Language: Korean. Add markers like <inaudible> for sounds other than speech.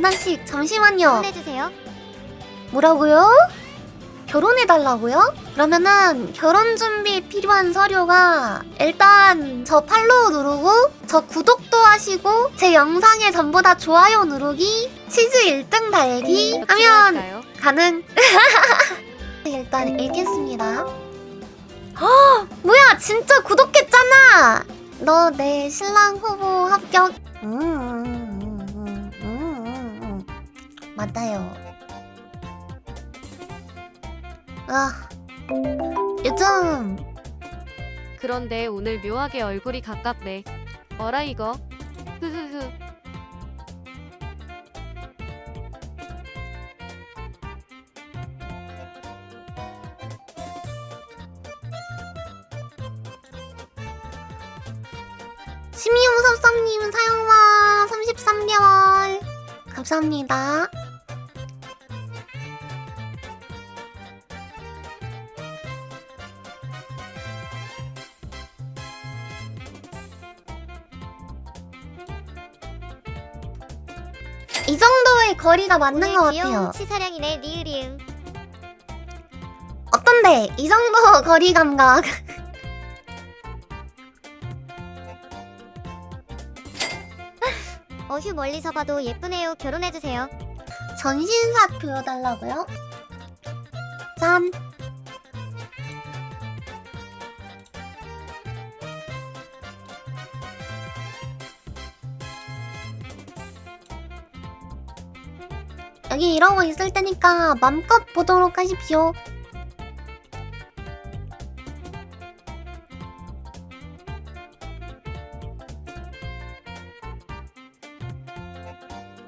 하나씩 잠시만요. 해주세요. 뭐라고요? 결혼해달라고요? 그러면은 결혼 준비 필요한 서류가 일단 저 팔로우 누르고 저 구독도 하시고 제 영상에 전부 다 좋아요 누르기 치즈 1등 달기 하면 가능 <laughs> 일단 읽겠습니다 헉, 뭐야 진짜 구독했잖아 너 내 신랑 후보 합격 음. 맞아요 아 요즘 그런데 오늘 묘하게 얼굴이 가깝네. 어라 이거? 흐흐흐. 심이용섭섭님 사용화 33개월 감사합니다 이 정도의 거리가 맞는 것 같아요 치사량이네 리으리응. 어떤데? 이 정도 <laughs> 거리 감각 어휴 멀리서 봐도 예쁘네요. 결혼해주세요. 전신샷 보여달라고요? 짠 여기 이러고 있을 테니까 맘껏 보도록 하십시오